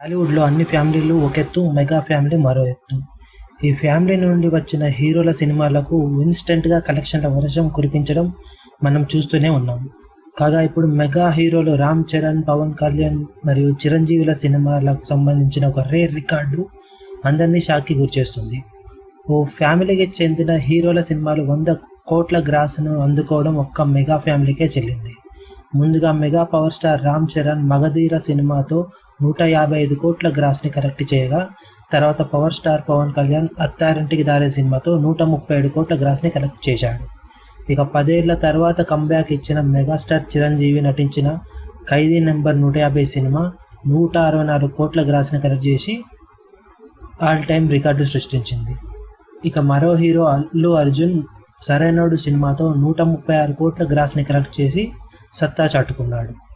టాలీవుడ్లో అన్ని ఫ్యామిలీలు ఒక ఎత్తు మెగా ఫ్యామిలీ మరో ఎత్తు. ఈ ఫ్యామిలీ నుండి వచ్చిన హీరోల సినిమాలకు ఇన్స్టెంట్గా కలెక్షన్ల వర్షం కురిపించడం మనం చూస్తూనే ఉన్నాం. కాగా ఇప్పుడు మెగా హీరోలు రామ్ చరణ్ పవన్ కళ్యాణ్ మరియు చిరంజీవుల సినిమాలకు సంబంధించిన ఒక రేర్ రికార్డు అందరినీ షాక్కి గురిచేస్తుంది. ఓ ఫ్యామిలీకి చెందిన హీరోల సినిమాలు వంద కోట్ల గ్రాస్ను అందుకోవడం ఒక్క మెగా ఫ్యామిలీకే చెల్లింది. ముందుగా mega power star Ram Charan Magadheera సినిమాతో నూట యాభై ఐదు కోట్ల గ్రాస్ని కరెక్ట్ చేయగా తర్వాత పవర్ స్టార్ పవన్ కళ్యాణ్ అత్తారింటికి దారే సినిమాతో నూట ముప్పై ఏడు కోట్ల గ్రాస్ని కలెక్ట్ చేశాడు. ఇక పదేళ్ళ తర్వాత కంబ్యాక్ ఇచ్చిన మెగాస్టార్ చిరంజీవి నటించిన ఖైదీ నెంబర్ నూట యాభై సినిమా నూట అరవై నాలుగు కోట్ల గ్రాస్ని కలెక్ట్ చేసి ఆల్ టైమ్ రికార్డు సృష్టించింది. ఇక మరో హీరో అల్లు అర్జున్ సరైనడు సినిమాతో నూట ముప్పై ఆరు కోట్ల గ్రాస్ని కలెక్ట్ చేసి సత్తా చాటుకున్నాడు.